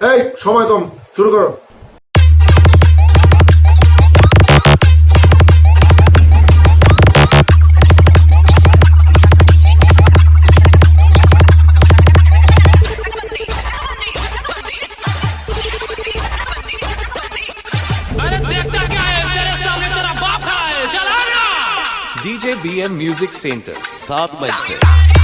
এই সময় কম শুরু করো अरे DJ B M music centre सात मई से